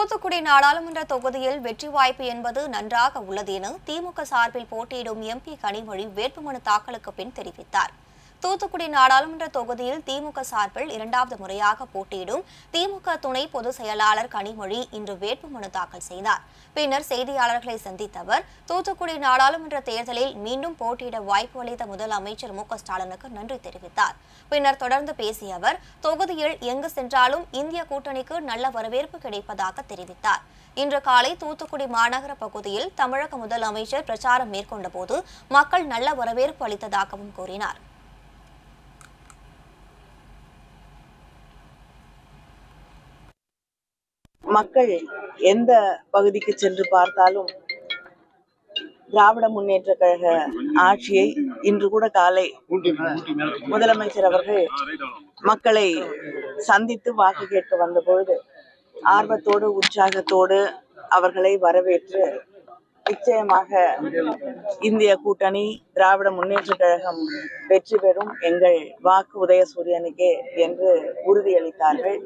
தூத்துக்குடி நாடாளுமன்ற தொகுதியில் வெற்றி வாய்ப்பு என்பது நன்றாக உள்ளது என திமுக சார்பில் போட்டியிடும் எம்பி கனிமொழி வேட்புமனு தாக்கலுக்கு பின் தெரிவித்தார். தூத்துக்குடி நாடாளுமன்ற தொகுதியில் திமுக சார்பில் இரண்டாவது முறையாக போட்டியிடும் திமுக துணை பொதுச் செயலாளர் கனிமொழி இன்று வேட்புமனு தாக்கல் செய்தார். பின்னர் செய்தியாளர்களை சந்தித்த அவர் தூத்துக்குடி நாடாளுமன்ற தேர்தலில் மீண்டும் போட்டியிட வாய்ப்பு அளித்த முதலமைச்சர் மு ஸ்டாலினுக்கு நன்றி தெரிவித்தார். பின்னர் தொடர்ந்து பேசிய அவர் தொகுதியில் எங்கு சென்றாலும் இந்திய கூட்டணிக்கு நல்ல வரவேற்பு கிடைப்பதாக தெரிவித்தார். இன்று காலை தூத்துக்குடி மாநகர பகுதியில் தமிழக முதலமைச்சர் பிரச்சாரம் மேற்கொண்டபோது மக்கள் நல்ல வரவேற்பு அளித்ததாகவும் கூறினார். மக்கள் எந்த பகுதிக்கு சென்று பார்த்தாலும் திராவிட முன்னேற்ற கழக ஆட்சியை இன்று கூட காலை முதலமைச்சர் அவர்கள் மக்களை சந்தித்து வாக்கு கேட்க வந்தபொழுது ஆர்வத்தோடு உற்சாகத்தோடு அவர்களை வரவேற்று நிச்சயமாக இந்திய கூட்டணி திராவிட முன்னேற்ற கழகம் வெற்றி பெறும் எங்கள் வாக்கு உதயசூரியனுக்கே என்று உறுதியளித்தார்கள்.